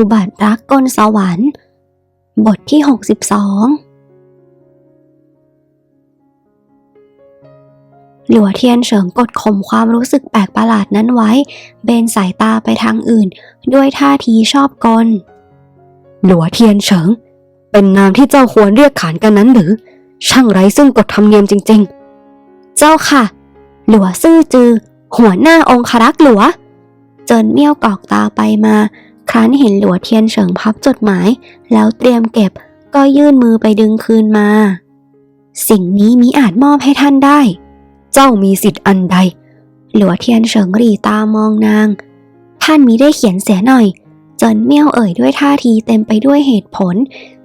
อุบัติรักกลสวรรค์ บทที่ 62 หลัวเทียนเฉิงกดข่มความรู้สึกแปลกประหลาดนั้นไว้ เบนสายตาไปทางอื่น ด้วยท่าทีชอบกล หลัวเทียนเฉิง เป็นนามที่เจ้าควรเรียกขานกันนั้นหรือ ช่างไร้ซึ่งกฎธรรมเนียมจริงเจ้าค่ะ หลัวซื่อจือ หัวหน้าองครักษ์หลัว เจินเมี่ยวกรอกตาไปมา ครั้นเห็นหลัวเทียนเฉิงพับจดหมาย แล้วเตรียมเก็บก็ยื่นมือไปดึงคืนมา สิ่งนี้มิอาจมอบให้ท่านได้ เจ้ามีสิทธิ์อันใด หลัวเทียนเฉิงรีตามองนาง ท่านมิได้เขียนเสียหน่อยจนเมี่ยวเอ่ยด้วยท่าทีเต็มไปด้วยเหตุผล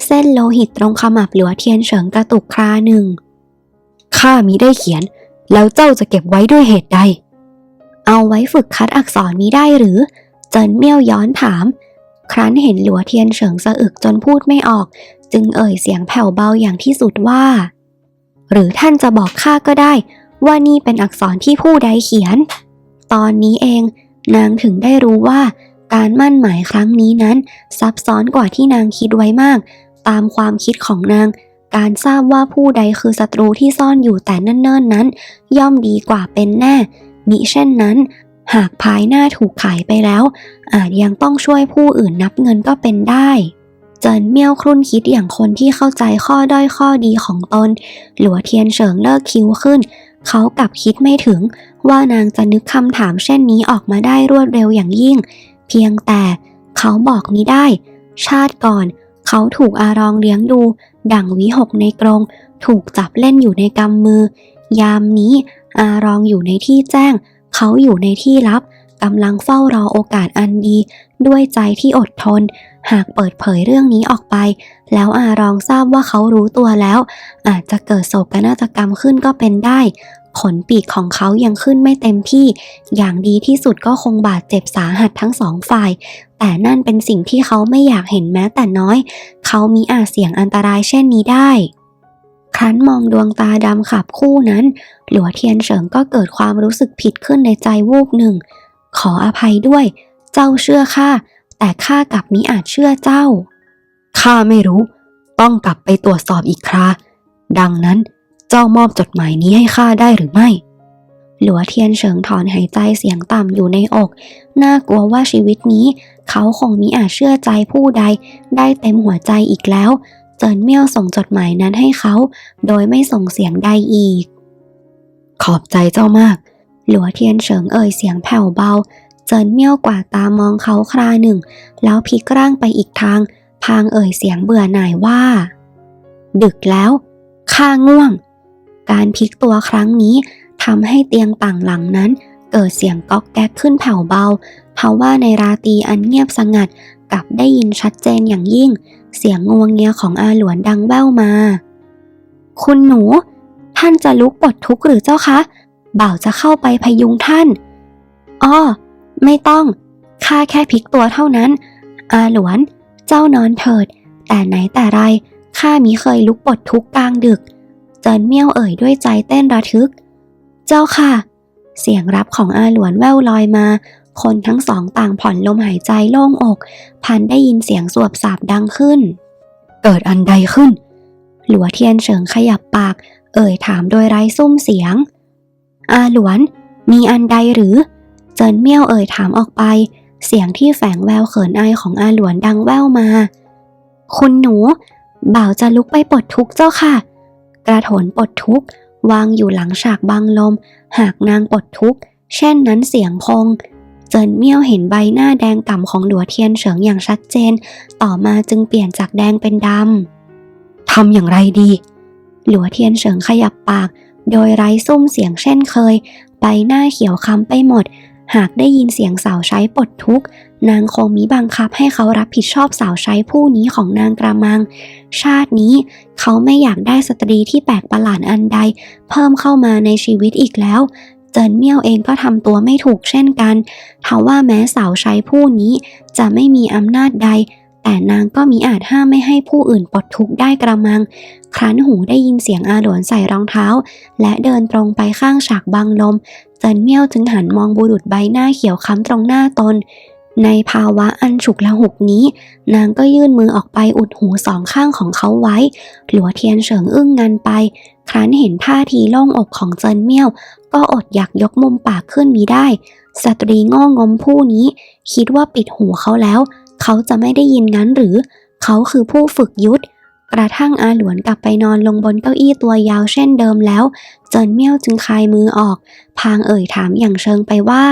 เส้นโลหิตตรงขมับหลัวเทียนเฉิงกระตุกคราหนึ่งข้ามิได้เขียน แล้วเจ้าจะเก็บไว้ด้วยเหตุใด เอาไว้ฝึกคัดอักษรนี้ได้หรือ เจินเมี่ยวย้อนถาม ครั้นเห็นหลัวเทียนเฉิงสะอึกจนพูดไม่ออก จึงเอ่ยเสียงแผ่วเบาอย่างที่สุดว่า หรือท่านจะบอกข้าก็ได้ ว่านี่เป็นอักษรที่ผู้ใดเขียน ตอนนี้เอง นางถึงได้รู้ว่า การมั่นหมายครั้งนี้นั้นซับซ้อนกว่าที่นางคิดไว้มาก ตามความคิดของนางการทราบว่าผู้ใดคือศัตรูที่ซ่อนอยู่แต่เนิ่นๆนั้น ย่อมดีกว่าเป็นแน่ มิเช่นนั้น หากภายหน้าถูกขายไปแล้ว อาจยังต้องช่วยผู้อื่นนับเงินก็เป็นได้เจินเมี่ยวครุ่นคิดอย่างคนที่เข้าใจข้อด้อยข้อดีของตน หลัวเทียนเฉิงเลิกคิ้วขึ้น เขากลับคิดไม่ถึง ว่านางจะนึกคำถามเช่นนี้ออกมาได้รวดเร็วอย่างยิ่ง เพียงแต่เขาบอกมิได้ ชาติก่อน เขาถูกอารองเลี้ยงดู ดั่งวิหกในกรง ถูกจับเล่นอยู่ในกำมือ ยามนี้อารองอยู่ในที่แจ้ง เขาอยู่ในที่ลับกำลังเฝ้ารอโอกาสอันดี ด้วยใจที่อดทน หากเปิดเผยเรื่องนี้ออกไป แล้วอารองทราบว่าเขารู้ตัวแล้ว อาจจะเกิดโศกนาฏกรรมขึ้นก็เป็นได้ ขนปีกของเขายังขึ้นไม่เต็มที่ อย่างดีที่สุดก็คงบาดเจ็บสาหัสทั้งสองฝ่าย แต่นั่นเป็นสิ่งที่เขาไม่อยากเห็นแม้แต่น้อย เขามีอาจเสี่ยงอันตรายเช่นนี้ได้ ครั้นมองดวงตาดำขับคู่นั้น หลัวเทียนเฉิงก็เกิดความรู้สึกผิดขึ้นในใจวูบหนึ่ง ขออภัยด้วย เจ้าเชื่อข้า แต่ข้ากลับมิอาจเชื่อเจ้า ข้าไม่รู้ ต้องกลับไปตรวจสอบอีกครา ดังนั้นเจ้ามอบจดหมายนี้ให้ข้าได้หรือไม่ หลัวเทียนเฉิงถอนหายใจเสียงต่ำอยู่ในอก น่ากลัวว่าชีวิตนี้ เขาคงมิอาจเชื่อใจผู้ใด ได้เต็มหัวใจอีกแล้ว เจินเมี่ยวส่งจดหมายนั้นให้เขา โดยไม่ส่งเสียงใดอีก ขอบใจเจ้ามาก หลัวเทียนเฉิงเอ่ยเสียงแผ่วเบา เจินเมี่ยวกว่าตามองเขาคราหนึ่ง แล้วพลิกร่างไปอีกทาง พางเอ่ยเสียงเบื่อหน่ายว่า ดึกแล้ว ข้าง่วง การพลิกตัวครั้งนี้ทำให้เตียงต่างหลังนั้นเกิดเสียงก๊อกแก๊กขึ้นแผ่วเบาทว่าในราตรีอันเงียบสงัด กลับได้ยินชัดเจนอย่างยิ่ง เสียงงวงเงียของอาหลวนดังแว่วมา คุณหนู ท่านจะลุกปลดทุกข์หรือเจ้าคะ บ่าวจะเข้าไปพยุงท่านอ้อไม่ต้องข้าแค่พลิกตัวเท่านั้น อาหลวน เจ้านอนเถิด แต่ไหนแต่ไรข้ามิเคยลุกปลดทุกข์กลางดึก เจินเมี่ยวเอ่ยด้วยใจเต้นระทึก เจ้าค่ะ เสียงรับของอาหลวนแว่วลอยมา คนทั้งสองต่างผ่อนลมหายใจโล่งอก พันได้ยินเสียงสวบสาบดังขึ้น เกิดอันใดขึ้น หลัวเทียนเฉิงขยับปาก เอ่ยถามโดยไร้ซุ้มเสียง อาหลวน มีอันใดหรือ เจินเมี่ยวเอ่ยถามออกไป เสียงที่แฝงแววเขินอายของอาหลวนดังแว่วมา คุณหนู บ่าวจะลุกไปปลดทุกข์เจ้าค่ะ กระโถนปลดทุกข์วางอยู่หลังฉากบังลม หากนางปลดทุกข์เช่นนั้นเสียงพง เจินเมี่ยวเห็นใบหน้าแดงก่ำของหลัวเทียนเฉิงอย่างชัดเจน ต่อมาจึงเปลี่ยนจากแดงเป็นดำทำอย่างไรดี หลัวเทียนเฉิงขยับปาก โดยไร้ซุ้มเสียงเช่นเคย ใบหน้าเขียวค้ำไปหมด หากได้ยินเสียงสาวใช้ปลดทุกข์นางคงมิบังคับให้เขารับผิดชอบสาวใช้ผู้นี้ของนางกระมัง ชาตินี้เขาไม่อยากได้สตรีที่แปลกประหลาดอันใด เพิ่มเข้ามาในชีวิตอีกแล้ว เจินเมี่ยวเองก็ทำตัวไม่ถูกเช่นกันทว่าแม้สาวใช้ผู้นี้จะไม่มีอำนาจใด แต่นางก็มีอาจห้ามไม่ให้ผู้อื่นปลดทุกข์ได้กระมัง ครั้นหูได้ยินเสียงอาหลวนใส่รองเท้า และเดินตรงไปข้างฉากบังลม เจินเมี่ยวจึงหันมองบุรุษใบหน้าเขียวค้ำตรงหน้าตน ในภาวะอันฉุกละหุกนี้ นางก็ยื่นมือออกไปอุดหูสองข้างของเขาไว้ หลัวเทียนเฉิงอึ้งงันไป ครั้นเห็นท่าทีโล่งอกของเจินเมี่ยว ก็อดอยากยกมุมปากขึ้นมีได้ สตรีโง่งมผู้นี้ คิดว่าปิดหูเขาแล้ว เขาจะไม่ได้ยินงั้นหรือ เขาคือผู้ฝึกยุทธกระทั่งอาหลวนกลับไปนอนลงบนเก้าอี้ตัวยาวเช่นเดิมแล้ว เจินเมี่ยวจึงคลายมือออก พางเอ่ยถามอย่างเชิงไปว่า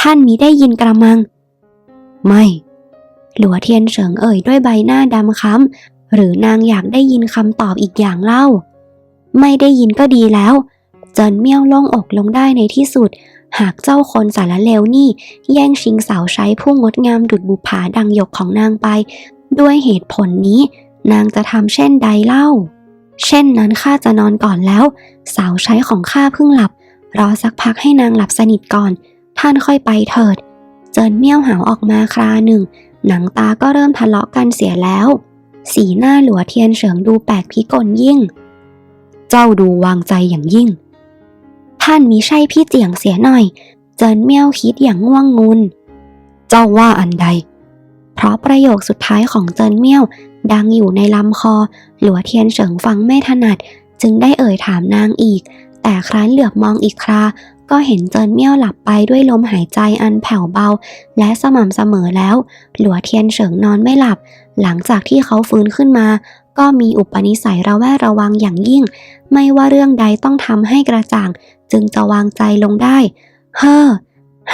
ท่านมีได้ยินกระมัง ไม่ หลัวเทียนเฉิงเอ่ยด้วยใบหน้าดำค้ำหรือนางอยากได้ยินคำตอบอีกอย่างเล่า ไม่ได้ยินก็ดีแล้วเจินเมี่ยวล่งอกลงได้ในที่สุด หากเจ้าคนสารเลวนี่ แย่งชิงสาวใช้ผู้งดงามดุดบุภาดังหยกของนางไป ด้วยเหตุผลนี้ นางจะทำเช่นใดเล่า เช่นนั้นข้าจะนอนก่อนแล้ว สาวใช้ของข้าเพิ่งหลับ รอสักพักให้นางหลับสนิทก่อน ท่านค่อยไปเถิด เจินเมี่ยวหาวออกมาคราหนึ่ง หนังตาก็เริ่มทะเลาะกันเสียแล้ว สีหน้าหลัวเทียนเฉิงดูแปลกพิกลยิ่ง เจ้าดูวางใจอย่างยิ่ง ท่านมิใช่พี่เจียงเสียหน่อย เจินเมี่ยวคิดอย่างง่วงงุน เจ้าว่าอันใด เพราะประโยคสุดท้ายของเจินเมี่ยวดังอยู่ในลำคอ หลัวเทียนเฉิงฟังไม่ถนัด จึงได้เอ่ยถามนางอีก แต่ครั้นเหลือบมองอีกครา ก็เห็นเจินเมี่ยวหลับไปด้วยลมหายใจอันแผ่วเบา และสม่ำเสมอแล้ว หลัวเทียนเฉิงนอนไม่หลับ หลังจากที่เขาฟื้นขึ้นมา ก็มีอุปนิสัยระแวดระวังอย่างยิ่ง ไม่ว่าเรื่องใดต้องทำให้กระจ่าง จึงจะวางใจลงได้ เฮ้อ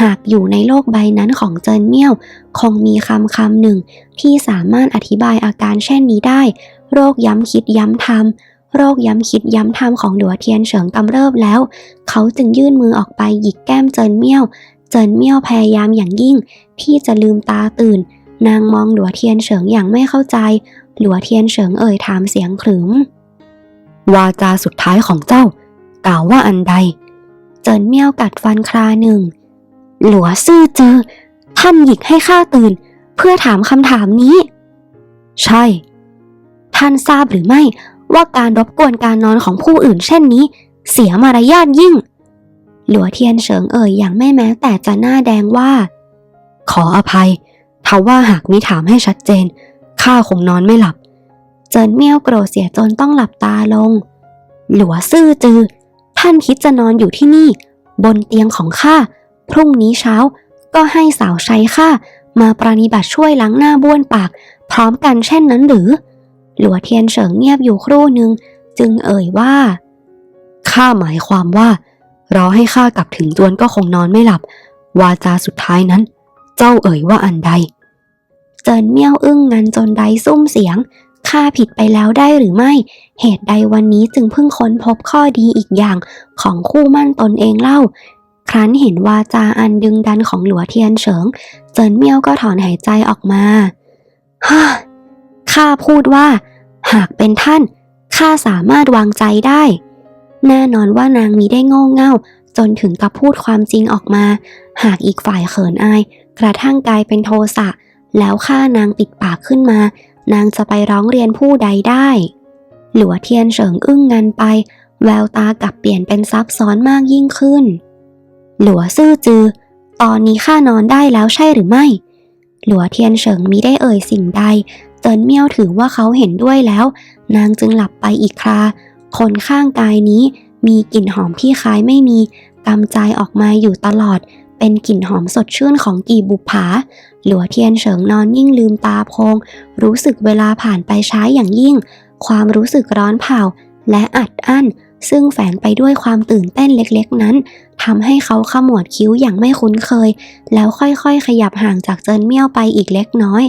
หากอยู่ในโลกใบนั้นของเจินเมี่ยว คงมีคำคำหนึ่ง ที่สามารถอธิบายอาการเช่นนี้ได้ โรคย้ำคิดย้ำทำ โรคย้ำคิดย้ำทำของหลัวเทียนเฉิงกำเริบแล้ว เขาจึงยื่นมือออกไปหยิกแก้มเจินเมี่ยว เจินเมี่ยวพยายามอย่างยิ่ง ที่จะลืมตาตื่น นางมองหลัวเทียนเฉิงอย่างไม่เข้าใจ หลัวเทียนเฉิงเอ่ยถามเสียงขรึม วาจาสุดท้ายของเจ้ากล่าวว่าอันใด เจินเมี่ยวกัดฟันคราหนึ่ง หลัวซื่อเจอ ท่านหยิกให้ข้าตื่น เพื่อถามคำถามนี้ ใช่ ท่านทราบหรือไม่ ว่าการรบกวนการนอนของผู้อื่นเช่นนี้ เสียมารยาทยิ่ง หลัวเทียนเฉิงเอ่ยอย่างไม่แม้แต่จะหน้าแดงว่า ขออภัยทว่าหากมิถามให้ชัดเจนข้าคงนอนไม่หลับ เจินเมี่ยวโกรธเสียจนต้องหลับตาลง หลัวซื่อจือ ท่านคิดจะนอนอยู่ที่นี่ บนเตียงของข้าพรุ่งนี้เช้าก็ให้สาวใช้ข้ามาปรนิบัติช่วยล้างหน้าบ้วนปาก พร้อมกันเช่นนั้นหรือ หลัวเทียนเฉิงเงียบอยู่ครู่หนึ่งจึงเอ่ยว่าข้าหมายความว่า รอให้ข้ากลับถึงจวนก็คงนอนไม่หลับ วาจาสุดท้ายนั้น เจ้าเอ่ยว่าอันใด เจินเมี่ยวอึ้งงันจนไดซุ่มเสียงข้าผิดไปแล้วได้หรือไม่ เหตุใดวันนี้จึงเพิ่งค้นพบข้อดีอีกอย่างของคู่มั่นตนเองเล่า ครั้นเห็นวาจาอันดึงดันของหลัวเทียนเฉิง เจินเมี่ยวก็ถอนหายใจออกมาฮ่า ข้าพูดว่า หากเป็นท่านข้าสามารถวางใจได้ แน่นอนว่านางมีได้โง่เง่า จนถึงกับพูดความจริงออกมา หากอีกฝ่ายเขินอาย กระทั่งกลายเป็นโทสะแล้วฆ่านางปิดปากขึ้นมา นางจะไปร้องเรียนผู้ใดได้ หลัวเทียนเฉิงอึ้งงันไป แววตากลับเปลี่ยนเป็นซับซ้อนมากยิ่งขึ้น หลัวซื่อจือ ตอนนี้ข้านอนได้แล้วใช่หรือไม่ หลัวเทียนเฉิงมิได้เอ่ยสิ่งใด เจินเมี่ยวถือว่าเขาเห็นด้วยแล้ว นางจึงหลับไปอีกครา คนข้างกายนี้มีกลิ่นหอมที่คล้ายไม่มีกำจายออกมาอยู่ตลอด เป็นกลิ่นหอมสดชื่นของกีบุปผา หลัวเทียนเฉิงนอนยิ่งลืมตาโพง รู้สึกเวลาผ่านไปช้าอย่างยิ่ง ความรู้สึกร้อนเผาและอัดอั้น ซึ่งแฝงไปด้วยความตื่นเต้นเล็กๆนั้นทำให้เขาขมวดคิ้วอย่างไม่คุ้นเคย แล้วค่อยๆ ขยับห่างจากเจินเมี่ยวไปอีกเล็กน้อย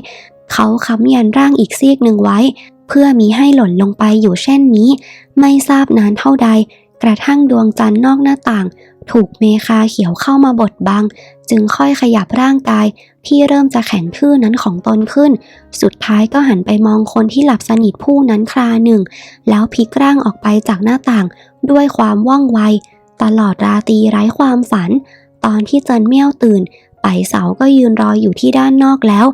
เขาค้ำยันร่างอีกซีกหนึ่งไว้ เพื่อมีให้หล่นลงไปอยู่เช่นนี้ ไม่ทราบนานเท่าใด กระทั่งดวงจันทร์นอกหน้าต่าง ถูกเมคาเขียวเข้ามาบดบัง จึงค่อยขยับร่างกาย ที่เริ่มจะแข็งทื่อนั้นของตนขึ้น สุดท้ายก็หันไปมองคนที่หลับสนิทผู้นั้นคราหนึ่ง แล้วพลิกร่างออกไปจากหน้าต่าง ด้วยความว่องไว ตลอดราตรีไร้ความฝัน ตอนที่เจินเมี่ยวตื่น ไปเสาก็ยืนรออยู่ที่ด้านนอกแล้ว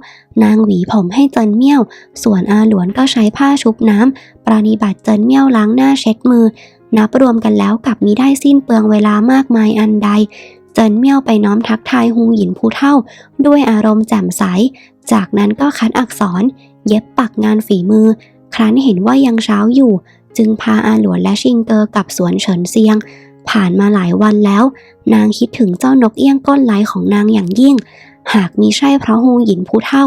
นางหวีผมให้เจินเมี่ยว ส่วนอาหลวนก็ใช้ผ้าชุบน้ำปรานิบัติเจินเมี่ยวล้างหน้าเช็ดมือ นับรวมกันแล้วกับมีได้สิ้นเปลืองเวลามากมายอันใด เจินเมี่ยวไปน้อมทักทายฮูหยินผู้เท่า ด้วยอารมณ์แจ่มใส จากนั้นก็คัดอักษร เย็บปักงานฝีมือ ครั้นเห็นว่ายังเช้าอยู่ จึงพาอาหลวนและชิงเกอร์กลับสวนเฉินเซียง ผ่านมาหลายวันแล้ว นางคิดถึงเจ้านกเอี้ยงก้นลายของนางอย่างยิ่ง หากมิใช่เพราะฮูหยินผู้เท่า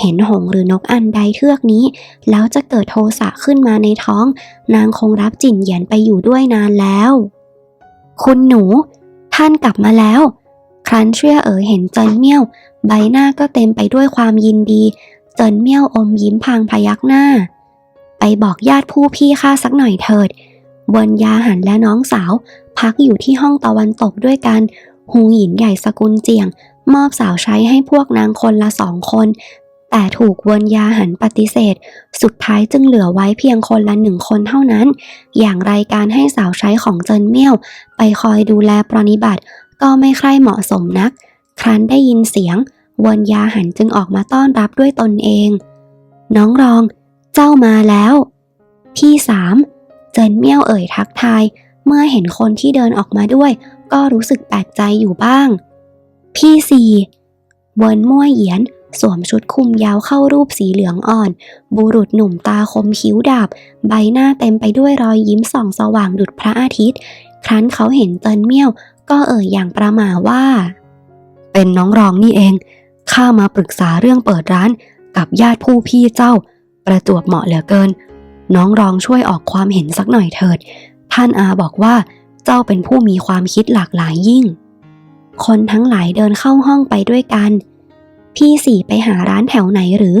เห็นหงหรือนกอันใดเทือกนี้ แล้วจะเกิดโทสะขึ้นมาในท้อง นางคงรับจิ่นเหยียนไปอยู่ด้วยนานแล้ว คุณหนู ท่านกลับมาแล้ว ครั้นเชื่อเอ๋ยเห็นเจินเมี่ยว ใบหน้าก็เต็มไปด้วยความยินดี เจินเมี่ยวอมยิ้มพางพยักหน้า ไปบอกญาติผู้พี่ข้าสักหน่อยเถิด วินยาหันและน้องสาว พักอยู่ที่ห้องตะวันตกด้วยกันฮูหยินใหญ่สกุลเจียง มอบสาวใช้ให้พวกนางคนละสองคน แต่ถูกเวินยาหันปฏิเสธ สุดท้ายจึงเหลือไว้เพียงคนละหนึ่งคนเท่านั้น อย่างไรการให้สาวใช้ของเจินเมี่ยว ไปคอยดูแลปรนิบัติ ก็ไม่ใคร่เหมาะสมนัก ครั้นได้ยินเสียงเวินยาหันจึงออกมาต้อนรับด้วยตนเอง น้องรอง เจ้ามาแล้ว พี่สาม เจินเมี่ยวเอ่ยทักทาย เมื่อเห็นคนที่เดินออกมาด้วย ก็รู้สึกแปลกใจอยู่บ้าง พี่สี่เวินมั่วเหยียน สวมชุดคลุมยาวเข้ารูปสีเหลืองอ่อน บุรุษหนุ่มตาคมคิ้วดาบ ใบหน้าเต็มไปด้วยรอยยิ้มส่องสว่างดุจพระอาทิตย์ ครั้นเขาเห็นเจินเมี่ยว ก็เอ่ยอย่างประหม่าว่า เป็นน้องรองนี่เอง ข้ามาปรึกษาเรื่องเปิดร้านกับญาติผู้พี่เจ้า ประจวบเหมาะเหลือเกิน น้องรองช่วยออกความเห็นสักหน่อยเถิด ท่านอาบอกว่า เจ้าเป็นผู้มีความคิดหลากหลายยิ่ง คนทั้งหลายเดินเข้าห้องไปด้วยกัน พี่สี่ไปหาร้านแถวไหนหรือ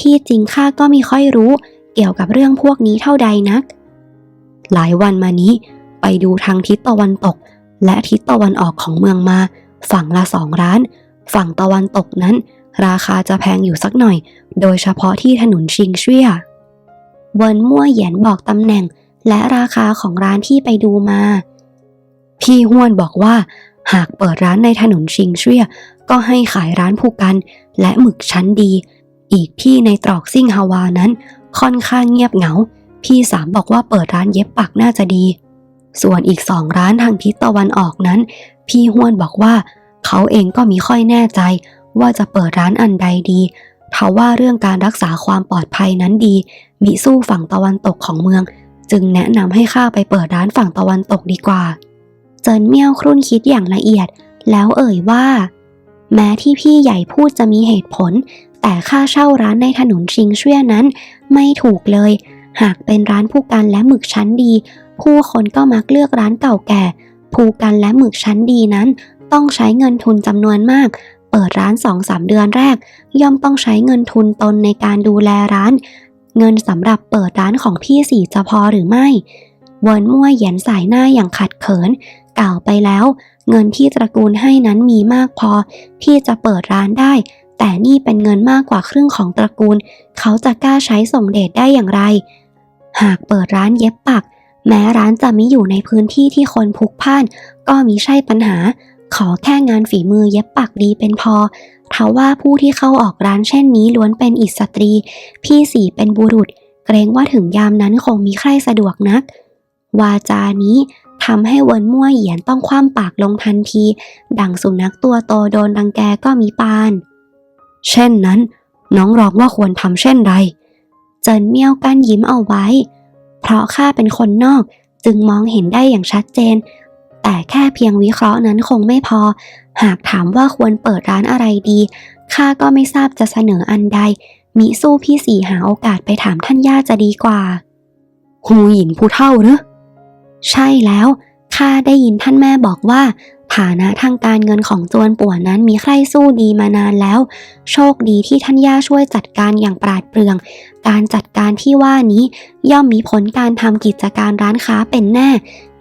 ที่จริงข้าก็ม่ค่อยรู้ เกี่ยวกับเรื่องพวกนี้เท่าใดนัก หลายวันมานี้ ไปดูทางทิศตะวันตก และทิศตะวันออกของเมืองมา ฝั่งละสองร้าน ฝั่งตะวันตกนั้น ราคาจะแพงอยู่สักหน่อย โดยเฉพาะที่ถนนชิงเชี่ย เวินมั่วเหยียนบอกตำแหน่งและราคาของร้านที่ไปดูมา พี่ห้วนบอกว่า หากเปิดร้านในถนนชิงเชี่ยก็ให้ขายร้านผู้กัน และหมึกชั้นดี อีกที่ในตรอกซิ่งฮาวานั้น ค่อนข้างเงียบเหงา พี่สามบอกว่าเปิดร้านเย็บปักน่าจะดี ส่วนอีกสองร้านทางทิศตะวันออกนั้น พี่ห้วนบอกว่า เขาเองก็มีค่อยแน่ใจ ว่าจะเปิดร้านอันใดดีทว่าเรื่องการรักษาความปลอดภัยนั้นดี มิสู้ฝั่งตะวันตกของเมือง จึงแนะนำให้ข้าไปเปิดร้านฝั่งตะวันตกดีกว่า เจินเมี่ยวครุ่นคิดอย่างละเอียด แล้วเอ่ยว่า แม้ที่พี่ใหญ่พูดจะมีเหตุผล แต่ค่าเช่าร้านในถนนชิงเช่วยนั้น ไม่ถูกเลย หากเป็นร้านผู้กันและหมึกชั้นดี ผู้คนก็มักเลือกร้านเก่าแก่ ผู้กันและหมึกชั้นดีนั้น ต้องใช้เงินทุนจำนวนมากเปิดร้านสองสามเดือนแรก ย่อมต้องใช้เงินทุนตนในการดูแลร้าน เงินสำหรับเปิดร้านของพี่สี่จะพอหรือไม่เวินมั่วเหยียนสายหน้าอย่างขัดเขินกล่าวไปแล้ว เงินที่ตระกูลให้นั้นมีมากพอ ที่จะเปิดร้านได้ แต่นี่เป็นเงินมากกว่าครึ่งของตระกูล เขาจะกล้าใช้ส่งเดชได้อย่างไร หากเปิดร้านเย็บปัก แม้ร้านจะไม่อยู่ในพื้นที่ที่คนพลุกพล่าน ก็มิใช่ปัญหา ขอแค่งานฝีมือเย็บปักดีเป็นพอทว่าผู้ที่เข้าออกร้านเช่นนี้ล้วนเป็นอิสตรี พี่สี่เป็นบุรุษ เกรงว่าถึงยามนั้นคงมีใครสะดวกนัก วาจานี้ทำให้เวินมั่วเหยียนต้องคว่ำปากลงทันที ดังสุนัขตัวโตโดนรังแกก็มีปาน เช่นนั้น น้องรองว่าควรทำเช่นไรเจินเมี่ยวกั้นยิ้มเอาไว้ เพราะข้าเป็นคนนอกจึงมองเห็นได้อย่างชัดเจน แต่แค่เพียงวิเคราะห์นั้นคงไม่พอ หากถามว่าควรเปิดร้านอะไรดี ข้าก็ไม่ทราบจะเสนออันใด มิสู้พี่สีหาโอกาสไปถามท่านย่าจะดีกว่าฮูหยินผู้เท่าหรือใช่แล้ว ข้าได้ยินท่านแม่บอกว่าฐานะทางการเงินของจวนป่วนนั้นมีใครสู้ดีมานานแล้ว โชคดีที่ท่านย่าช่วยจัดการอย่างปราดเปรื่อง การจัดการที่ว่านี้ย่อมมีผลการทำกิจการร้านค้าเป็นแน่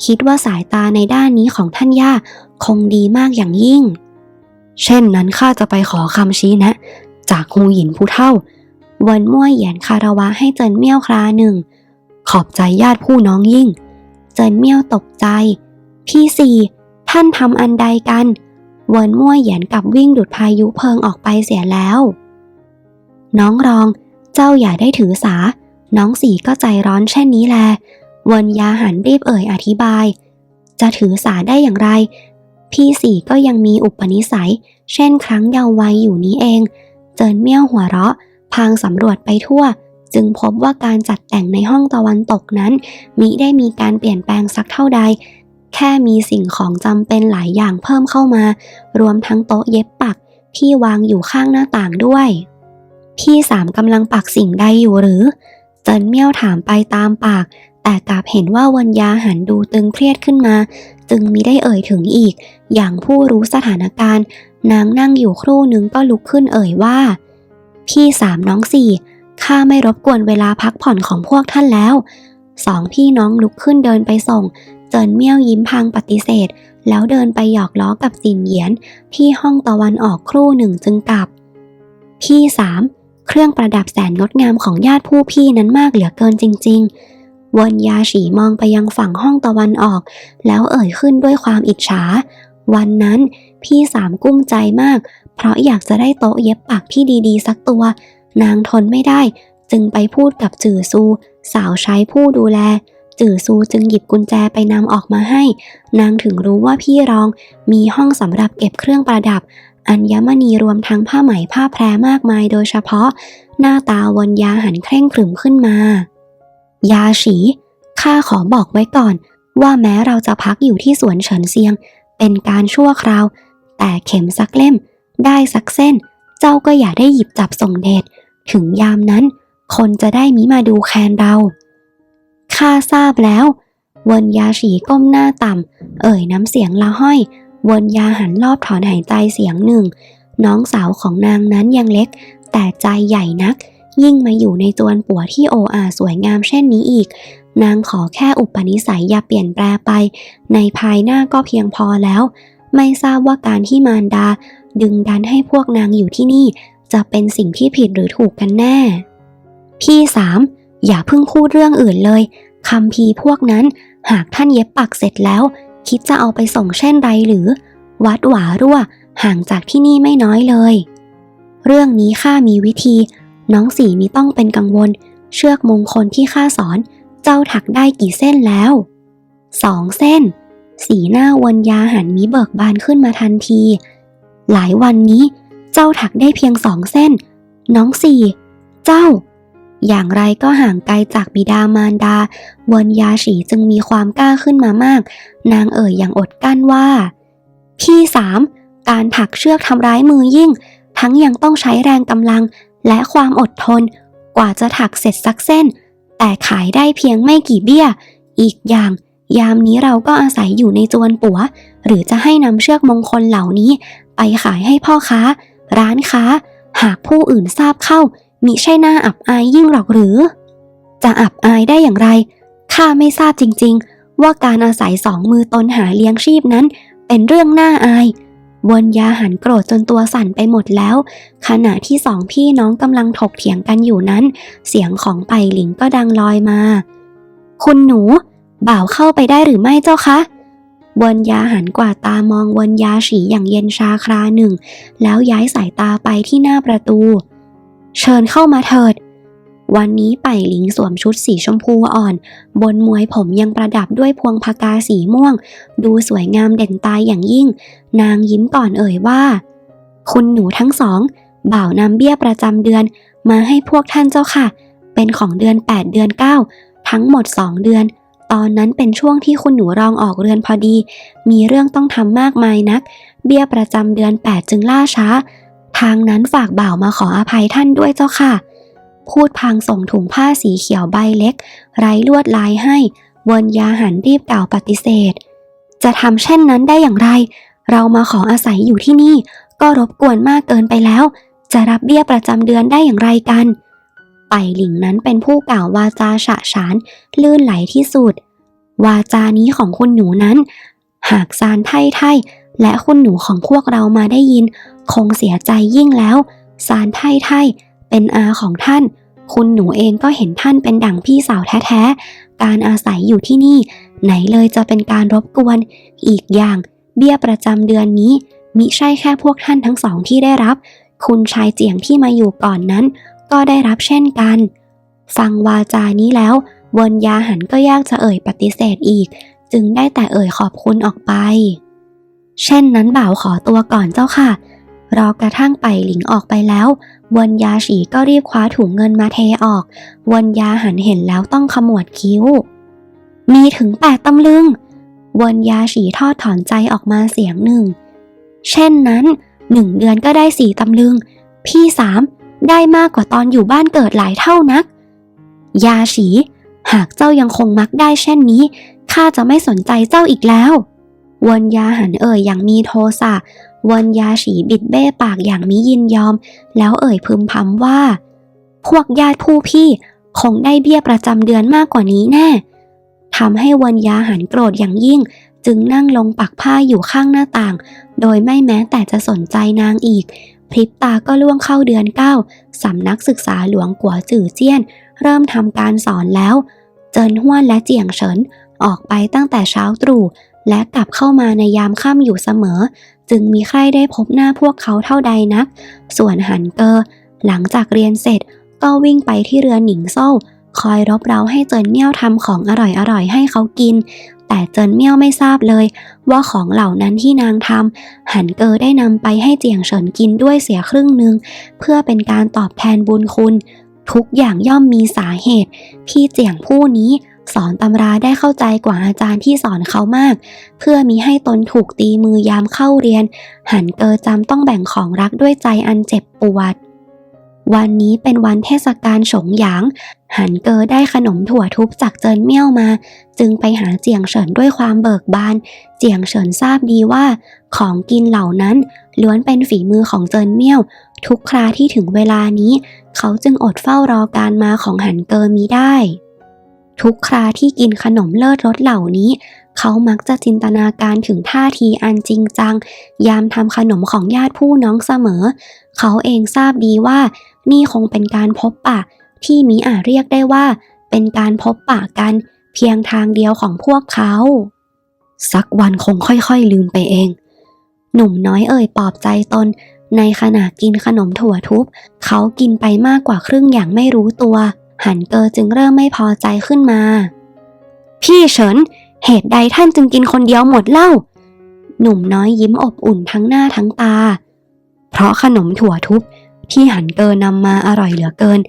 คิดว่าสายตาในด้านนี้ของท่านย่าคงดีมากอย่างยิ่ง เช่นนั้นข้าจะไปขอคำชี้แนะ จากฮูหยินผู้เท่าเวินมั่วเหยียนคารวะให้เจินเมี่ยวคราหนึ่ง ขอบใจญาติผู้น้องยิ่ง เจินเมี่ยวตกใจ พี่สี่ท่านทำอันใดกันเวนมั่วเหยียนกับวิ่งดุดพายุเพลิงออกไปเสียแล้ว น้องรอง เจ้าอย่าได้ถือสา น้องสี่ก็ใจร้อนเช่นนี้แล วนยาหันรีบเอ่ยอธิบาย จะถือสาได้อย่างไร พี่สี่ก็ยังมีอุปนิสัย เช่นครั้งเยาว์วัยอยู่นี้เอง เจินเมี่ยวหัวเราะ พางสำรวจไปทั่ว จึงพบว่าการจัดแต่งในห้องตะวันตกนั้นมิได้มีการเปลี่ยนแปลงสักเท่าใด แค่มีสิ่งของจำเป็นหลายอย่างเพิ่มเข้ามา รวมทั้งโต๊ะเย็บปักที่วางอยู่ข้างหน้าต่างด้วย พี่สามกำลังปักสิ่งใดอยู่หรือ เจินเมี่ยวถามไปตามปาก แต่กลับเห็นว่าวันยาหันดูตึงเครียดขึ้นมา จึงมิได้เอ่ยถึงอีก อย่างผู้รู้สถานการณ์ นางนั่งอยู่ครู่หนึ่งก็ลุกขึ้นเอ่ยว่า พี่สามน้องสี่ข้าไม่รบกวนเวลาพักผ่อนของพวกท่านแล้ว สองพี่น้องลุกขึ้นเดินไปส่ง เจินเมี่ยวยิ้มพางปฏิเสธ แล้วเดินไปหยอกล้อกับสินเหยียน ที่ห้องตะวันออกครู่หนึ่งจึงกลับ พี่สามเครื่องประดับแสนงดงามของญาติผู้พี่นั้นมากเหลือเกินจริง ๆ วนยาฉีมองไปยังฝั่งห้องตะวันออก แล้วเอ่ยขึ้นด้วยความอิจฉา วันนั้นพี่สามกุ้มใจมาก เพราะอยากจะได้โต๊ะเย็บปักที่ดีๆ สักตัว นางทนไม่ได้ จึงไปพูดกับจื่อซู สาวใช้ผู้ดูแล จื่อซูจึงหยิบกุญแจไปนำออกมาให้ นางถึงรู้ว่าพี่รองมีห้องสำหรับเก็บเครื่องประดับ อัญมณีรวมทั้งผ้าไหมผ้าแพรมากมายโดยเฉพาะ หน้าตาวนยาหันเคร่งขรึมขึ้นมา ยาฉีข้าขอบอกไว้ก่อน ว่าแม้เราจะพักอยู่ที่สวนเฉินเซียง เป็นการชั่วคราว แต่เข็มสักเล่ม ได้สักเส้น เจ้าก็อย่าได้หยิบจับส่งเดชถึงยามนั้น คนจะได้มิมาดูแคนเราข้าทราบแล้ว วนยาฉีก้มหน้าต่ำ เอ่ยน้ำเสียงละห้อย วนยาหันรอบถอนหายใจเสียงหนึ่ง น้องสาวของนางนั้นยังเล็ก แต่ใจใหญ่นัก ยิ่งมาอยู่ในจวนปัวที่โออาสวยงามเช่นนี้อีก นางขอแค่อุปนิสัยอย่าเปลี่ยนแปลไป ในภายหน้าก็เพียงพอแล้ว ไม่ทราบว่าการที่มารดา ดึงดันให้พวกนางอยู่ที่นี่ จะเป็นสิ่งที่ผิดหรือถูกกันแน่ พี่สามอย่าเพิ่งพูดเรื่องอื่นเลยคำพีพวกนั้น หากท่านเย็บปักเสร็จแล้ว คิดจะเอาไปส่งเช่นไรหรือ วัดหวารั่วห่างจากที่นี่ไม่น้อยเลย เรื่องนี้ข้ามีวิธี น้องสีมีต้องเป็นกังวล เชือกมงคลที่ข้าสอน เจ้าถักได้กี่เส้นแล้วสองเส้น สีหน้าวนยาหันมีเบิกบานขึ้นมาทันที หลายวันนี้เจ้าถักได้เพียงสองเส้น น้องสี่ เจ้า อย่างไรก็ห่างไกลจากบิดามารดา วนยาฉีจึงมีความกล้าขึ้นมามาก นางเอ่ยอย่างอดกั้นว่า พี่สาม การถักเชือกทำร้ายมือยิ่ง ทั้งยังต้องใช้แรงกำลัง และความอดทนกว่าจะถักเสร็จสักเส้น แต่ขายได้เพียงไม่กี่เบี้ย อีกอย่าง ยามนี้เราก็อาศัยอยู่ในจวนปัว หรือจะให้นำเชือกมงคลเหล่านี้ ไปขายให้พ่อค้า ร้านค้า หากผู้อื่นทราบเข้า มิใช่หน้าอับอายยิ่งหรอกหรือ จะอับอายได้อย่างไรข้าไม่ทราบจริง ๆ ว่าการอาศัยสองมือตนหาเลี้ยงชีพนั้น เป็นเรื่องน่าอาย วนยาหันโกรธจนตัวสั่นไปหมดแล้ว ขณะที่สองพี่น้องกำลังถกเถียงกันอยู่นั้น เสียงของไปหลิงก็ดังลอยมา คุณหนู บ่าวเข้าไปได้หรือไม่เจ้าคะวนยาหันกว่าตามองวนยาฉีอย่างเย็นชาคราหนึ่ง แล้วย้ายสายตาไปที่หน้าประตู เชิญเข้ามาเถิด วันนี้ไปหลิงสวมชุดสีชมพูอ่อน บนมวยผมยังประดับด้วยพวงพากาสีม่วง ดูสวยงามเด่นตายอย่างยิ่ง นางยิ้มก่อนเอ่ยว่า คุณหนูทั้งสอง บ่าวนำเบี้ยประจำเดือน มาให้พวกท่านเจ้าค่ะ เป็นของเดือน 8 เดือน 9 ทั้งหมด 2 เดือน ตอนนั้นเป็นช่วงที่คุณหนูรองออกเรือนพอดี มีเรื่องต้องทำมากมายนัก เบี้ยประจำเดือน 8 จึงล่าช้า ทางนั้นฝากบ่าวมาขออภัยท่านด้วยเจ้าค่ะ พูดพางส่งถุงผ้าสีเขียวใบเล็ก ไร้ลวดลายให้วนยาหันรีบกล่าวปฏิเสธ จะทำเช่นนั้นได้อย่างไร เรามาขออาศัยอยู่ที่นี่ ก็รบกวนมากเกินไปแล้ว จะรับเบี้ยประจำเดือนได้อย่างไรกันไปหลิงนั้นเป็นผู้กล่าววาจาฉะฉานลื่นไหลที่สุด วาจานี้ของคุณหนูนั้น หากซานไทไทและคุณหนูของพวกเรามาได้ยิน คงเสียใจยิ่งแล้วซานไทไท เป็นอาของท่าน คุณหนูเองก็เห็นท่านเป็นดั่งพี่สาวแท้ๆ การอาศัยอยู่ที่นี่ ไหนเลยจะเป็นการรบกวน อีกอย่าง เบี้ยประจำเดือนนี้ มิใช่แค่พวกท่านทั้งสองที่ได้รับ คุณชายเจียงที่มาอยู่ก่อนนั้น ก็ได้รับเช่นกัน ฟังวาจานี้แล้ววนยาหันก็ยากจะเอ่ยปฏิเสธอีก จึงได้แต่เอ่ยขอบคุณออกไป เช่นนั้นบ่าวขอตัวก่อนเจ้าค่ะ รอกระทั่งไปหลิงออกไปแล้ว วนยาฉีก็รีบคว้าถุงเงินมาเทออก วนยาหันเห็นแล้วต้องขมวดคิ้ว มีถึงแปดตำลึง วนยาฉีทอดถอนใจออกมาเสียงหนึ่ง เช่นนั้นหนึ่งเดือนก็ได้สี่ตำลึง พี่สามได้มากกว่าตอนอยู่บ้านเกิดหลายเท่านัก ยาฉี หากเจ้ายังคงมักได้เช่นนี้ข้าจะไม่สนใจเจ้าอีกแล้ว วนยาหันเอ่ยอย่างมีโทสะวนยาฉีบิดเบ้ปากอย่างมิยินยอม แล้วเอ่ยพึมพำว่า พวกญาติผู้พี่คงได้เบี้ยประจำเดือนมากกว่านี้แน่ทำให้วนยาหันโกรธอย่างยิ่ง จึงนั่งลงปักผ้าอยู่ข้างหน้าต่าง โดยไม่แม้แต่จะสนใจนางอีก พริบตาก็ล่วงเข้าเดือนเก้าสำนักศึกษาหลวงกัวจื่อเจี้ยน เริ่มทำการสอนแล้ว เจินห้วนและเจียงเฉิน ออกไปตั้งแต่เช้าตรู่ และกลับเข้ามาในยามค่ำอยู่เสมอ จึงมีใครได้พบหน้าพวกเขาเท่าใดนัก ส่วนหันเกอหลังจากเรียนเสร็จ ก็วิ่งไปที่เรือนหนิงโซ่คอยรบเร้าให้เจินเมี่ยวทำของอร่อยๆให้เขากิน แต่เจินเมี่ยวไม่ทราบเลย ว่าของเหล่านั้นที่นางทำหันเกอได้นำไปให้เจียงเฉินกินด้วยเสียครึ่งหนึ่งเพื่อเป็นการตอบแทนบุญคุณ ทุกอย่างย่อมมีสาเหตุ พี่เจียงผู้นี้ สอนตำราได้เข้าใจกว่าอาจารย์ที่สอนเขามาก เพื่อมีให้ตนถูกตีมือยามเข้าเรียน หันเกอจำต้องแบ่งของรักด้วยใจอันเจ็บปวด วันนี้เป็นวันเทศกาลฉงหยาง หันเกอได้ขนมถั่วทุบจากเจินเมี่ยวมา จึงไปหาเจียงเฉินด้วยความเบิกบาน เจียงเฉินทราบดีว่า ของกินเหล่านั้นล้วนเป็นฝีมือของเจินเมี่ยว ทุกคราที่ถึงเวลานี้ เขาจึงอดเฝ้ารอการมาของหันเกอมีได้ ทุกคราที่กินขนมเลิศรสเหล่านี้ เขามักจะจินตนาการถึงท่าทีอันจริงจัง ยามทำขนมของญาติผู้น้องเสมอ เขาเองทราบดีว่า นี่คงเป็นการพบปะ ที่มิอาจเรียกได้ว่า เป็นการพบปะกัน เพียงทางเดียวของพวกเขา สักวันคงค่อยๆลืมไปเอง หนุ่มน้อยเอ่ยปลอบใจตน ในขณะกินขนมถั่วทุบ เขากินไปมากกว่าครึ่งอย่างไม่รู้ตัว หันเกอจึงเริ่มไม่พอใจขึ้นมา พี่เฉิน เหตุใดท่านจึงกินคนเดียวหมดเล่า หนุ่มน้อยยิ้มอบอุ่นทั้งหน้าทั้งตา เพราะขนมถั่วทุบที่หันเกอนำมาอร่อยเหลือเกิน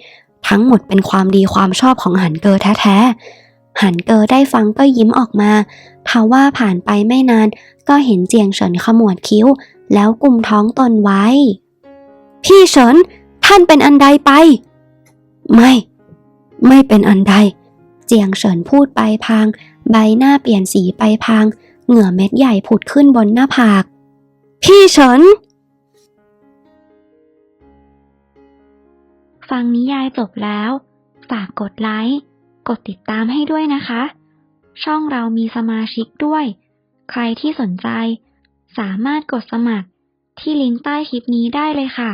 ทั้งหมดเป็นความดีความชอบของหันเกอแท้ๆ หันเกอได้ฟังก็ยิ้มออกมาทว่าผ่านไปไม่นานก็เห็นเจียงเฉินขมวดคิ้ว แล้วกุมท้องตนไว้ พี่เฉิน ท่านเป็นอันใดไป ไม่ ไม่เป็นอันใด เจียงเฉินพูดไปพาง ใบหน้าเปลี่ยนสีไปพาง เหงื่อเม็ดใหญ่ผุดขึ้นบนหน้าผาก พี่เฉิน ฟังนิยายจบแล้ว ฝากกดไลค์ กดติดตามให้ด้วยนะคะ ช่องเรามีสมาชิกด้วย ใครที่สนใจ สามารถกดสมัครที่ลิงก์ใต้คลิปนี้ได้เลยค่ะ